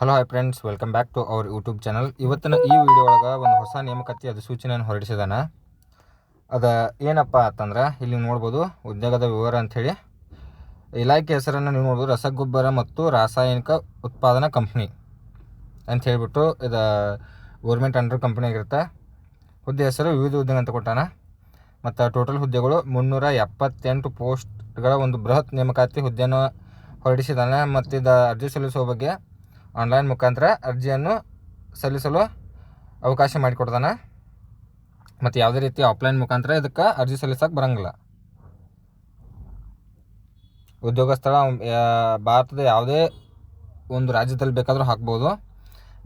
Hello hi friends welcome back to our YouTube channel ಇವತ್ತಿನ ಈ video ಒಳಗೆ ಒಂದು ಹೊಸ ನೇಮಕಾತಿ ಅದು ಸೂಚನೆಯನ್ನು ಹೊರಡಿಸಿದಾನ. ಅದ ಏನಪ್ಪ ಅಂತಂದ್ರೆ ಇಲ್ಲಿ ನೋಡ್ಬೋದು ಉದ್ಯೋಗದ ವಿವರ ಅಂಥೇಳಿ. ಇಲಾಖೆ ಹೆಸರನ್ನು ನೀವು ನೋಡ್ಬೋದು, ರಸಗೊಬ್ಬರ ಮತ್ತು ರಾಸಾಯನಿಕ ಉತ್ಪಾದನಾ ಕಂಪ್ನಿ ಅಂತ ಹೇಳಿಬಿಟ್ಟು ಇದು ಗೌರ್ಮೆಂಟ್ ಅಂಡರ್ ಕಂಪ್ನಿ ಆಗಿರುತ್ತೆ. ಹುದ್ದೆ ಹೆಸರು ವಿವಿಧ ಉದ್ಯೋಗ ಅಂತ ಕೊಟ್ಟಾನ. ಮತ್ತು ಟೋಟಲ್ ಹುದ್ದೆಗಳು ಮುನ್ನೂರ ಎಪ್ಪತ್ತೆಂಟು ಪೋಸ್ಟ್ಗಳ ಒಂದು ಬೃಹತ್ ನೇಮಕಾತಿ ಹುದ್ದೆಯನ್ನು ಹೊರಡಿಸಿದ್ದಾನೆ ಮತ್ತು ಇದು ಅರ್ಜಿ ಸಲ್ಲಿಸುವ ಬಗ್ಗೆ ಆನ್ಲೈನ್ ಮುಖಾಂತರ ಅರ್ಜಿಯನ್ನು ಸಲ್ಲಿಸಲು ಅವಕಾಶ ಮಾಡಿಕೊಡ್ತಾನೆ. ಮತ್ತು ಯಾವುದೇ ರೀತಿ ಆಫ್ಲೈನ್ ಮುಖಾಂತರ ಇದಕ್ಕೆ ಅರ್ಜಿ ಸಲ್ಲಿಸೋಕೆ ಬರಂಗಿಲ್ಲ. ಉದ್ಯೋಗ ಸ್ಥಳ ಭಾರತದ ಯಾವುದೇ ಒಂದು ರಾಜ್ಯದಲ್ಲಿ ಬೇಕಾದರೂ ಹಾಕ್ಬೋದು.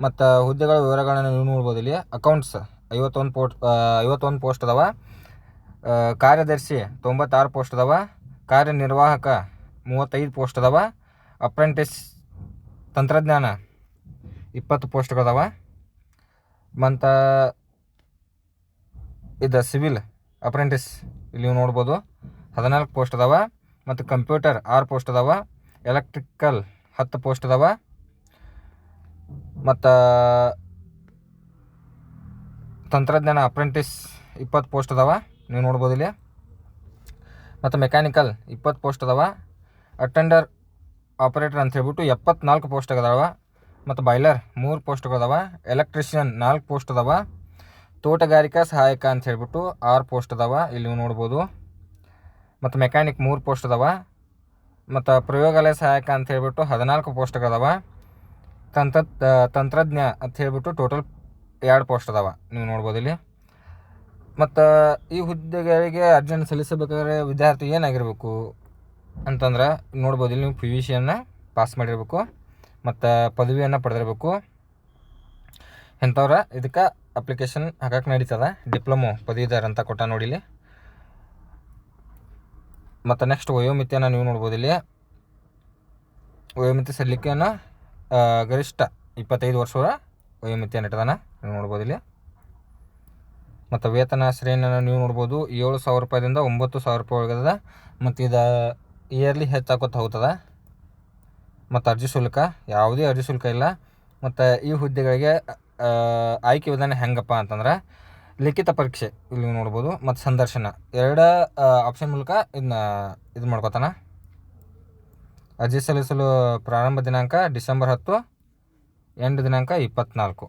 ಮತ್ತು ಹುದ್ದೆಗಳ ವಿವರಗಳನ್ನು ನೀವು ನೋಡ್ಬೋದು ಇಲ್ಲಿ. ಅಕೌಂಟ್ಸ್ ಐವತ್ತೊಂದು ಪೋಸ್ಟ್ ಐವತ್ತೊಂದು ಪೋಸ್ಟ್ ಅದಾವ. ಕಾರ್ಯದರ್ಶಿ ತೊಂಬತ್ತಾರು ಪೋಸ್ಟ್ ಅದಾವ. ಕಾರ್ಯನಿರ್ವಾಹಕ ಮೂವತ್ತೈದು ಪೋಸ್ಟ್ ಅದಾವ. ಅಪ್ರೆಂಟಿಸ್ ತಂತ್ರಜ್ಞಾನ. ಇಪ್ಪತ್ತು ಪೋಸ್ಟ್ಗಳದಾವ ಮತ್ತು ಇದು ಸಿವಿಲ್ ಅಪ್ರೆಂಟಿಸ್ ಇಲ್ಲಿ ನೀವು ನೋಡ್ಬೋದು. ಹದಿನಾಲ್ಕು ಪೋಸ್ಟ್ ಅದಾವ. ಮತ್ತು ಕಂಪ್ಯೂಟರ್ ಆರು ಪೋಸ್ಟ್ ಅದಾವ. ಎಲೆಕ್ಟ್ರಿಕಲ್ ಹತ್ತು ಪೋಸ್ಟ್ ಅದಾವ. ಮತ್ತು ತಂತ್ರಜ್ಞಾನ ಅಪ್ರೆಂಟಿಸ್ ಇಪ್ಪತ್ತು ಪೋಸ್ಟ್ ಅದಾವ. ನೀವು ನೋಡ್ಬೋದು ಇಲ್ಲಿ. ಮತ್ತು ಮೆಕ್ಯಾನಿಕಲ್ ಇಪ್ಪತ್ತು ಪೋಸ್ಟ್ ಅದಾವ. ಅಟೆಂಡರ್ ಆಪರೇಟರ್ ಅಂತ ಹೇಳ್ಬಿಟ್ಟು ಎಪ್ಪತ್ನಾಲ್ಕು ಪೋಸ್ಟ್ ಅದಾವ ಮತ್ತು ಬಾಯ್ಲರ್ ಮೂರು ಪೋಸ್ಟ್ಗಳದಾವ ಎಲೆಕ್ಟ್ರಿಷಿಯನ್ ನಾಲ್ಕು ಪೋಸ್ಟ್ ಅದಾವ ತೋಟಗಾರಿಕಾ ಸಹಾಯಕ ಅಂತ ಹೇಳ್ಬಿಟ್ಟು ಆರು ಪೋಸ್ಟ್ ಅದಾವ ಇಲ್ಲಿ ನೀವು ನೋಡ್ಬೋದು. ಮತ್ತು ಮೆಕ್ಯಾನಿಕ್ ಮೂರು ಪೋಸ್ಟ್ ಅದಾವ ಮತ್ತು ಪ್ರಯೋಗಾಲಯ ಸಹಾಯಕ ಅಂತ ಹೇಳ್ಬಿಟ್ಟು ಹದಿನಾಲ್ಕು ಪೋಸ್ಟ್ಗಳದಾವ ತಂತ್ರ ತಂತ್ರಜ್ಞ ಅಂತ ಹೇಳ್ಬಿಟ್ಟು ಟೋಟಲ್ ಎರಡು ಪೋಸ್ಟ್ ಅದಾವ ನೀವು ನೋಡ್ಬೋದು ಇಲ್ಲಿ. ಮತ್ತು ಈ ಹುದ್ದೆಗಳಿಗೆ ಅರ್ಜೆಂಟ್ ಸಲ್ಲಿಸಬೇಕಾದ್ರೆ ವಿದ್ಯಾರ್ಥಿ ಏನಾಗಿರಬೇಕು? ಅಂತಂದ್ರೆ ನೋಡ್ಬೋದು ಇಲ್ಲಿ ನೀವು ಪಿ ಯು ಸಿಯನ್ನು ಪಾಸ್ ಮಾಡಿರಬೇಕು, ಮತ್ತು ಪದವಿಯನ್ನು ಪಡೆದಿರಬೇಕು. ಇಂಥವ್ರ ಇದಕ್ಕೆ ಅಪ್ಲಿಕೇಶನ್ ಹಾಕಕ್ಕೆ ನಡೀತದ. ಡಿಪ್ಲೊಮೊ ಪದವಿದಾರ ಅಂತ ಕೊಟ್ಟ ನೋಡಿ ಇಲ್ಲಿ. ಮತ್ತು ನೆಕ್ಸ್ಟ್ ವಯೋಮಿತಿಯನ್ನು ನೀವು ನೋಡ್ಬೋದು ಇಲ್ಲಿ. ವಯೋಮಿತಿ ಸಲ್ಲಿಕೆಯನ್ನು ಗರಿಷ್ಠ ಇಪ್ಪತ್ತೈದು ವರ್ಷವರ ವಯೋಮಿತಿಯನ್ನು ಇಟ್ಟದಾನ ನೀವು ನೋಡ್ಬೋದು ಇಲ್ಲಿ. ಮತ್ತು ವೇತನ ಶ್ರೇಣಿಯನ್ನು ನೀವು ನೋಡ್ಬೋದು ಏಳು ಸಾವಿರ ರೂಪಾಯಿದಿಂದ ಒಂಬತ್ತು ಸಾವಿರ ರೂಪಾಯಿ ಒಳಗದ ಮತ್ತು ಇದು ಇಯರ್ಲಿ ಹೆಚ್ಚಾಕೋತ ಹೋಗ್ತದ. ಮತ್ತು ಅರ್ಜಿ ಶುಲ್ಕ, ಯಾವುದೇ ಅರ್ಜಿ ಶುಲ್ಕ ಇಲ್ಲ. ಮತ್ತು ಈ ಹುದ್ದೆಗಳಿಗೆ ಆಯ್ಕೆ ವಿಧಾನ ಹೆಂಗಪ್ಪ ಅಂತಂದ್ರೆ ಲಿಖಿತ ಪರೀಕ್ಷೆ ಇಲ್ಲಿ ನೋಡ್ಬೋದು, ಮತ್ತು ಸಂದರ್ಶನ. ಎರಡು ಆಪ್ಷನ್ ಮೂಲಕ ಇದನ್ನ ಇದು ಮಾಡ್ಕೋತಾನ. ಅರ್ಜಿ ಸಲ್ಲಿಸಲು ಪ್ರಾರಂಭ ದಿನಾಂಕ ಡಿಸೆಂಬರ್ ಹತ್ತು, ಎಂಡ್ ದಿನಾಂಕ ಇಪ್ಪತ್ತ್ನಾಲ್ಕು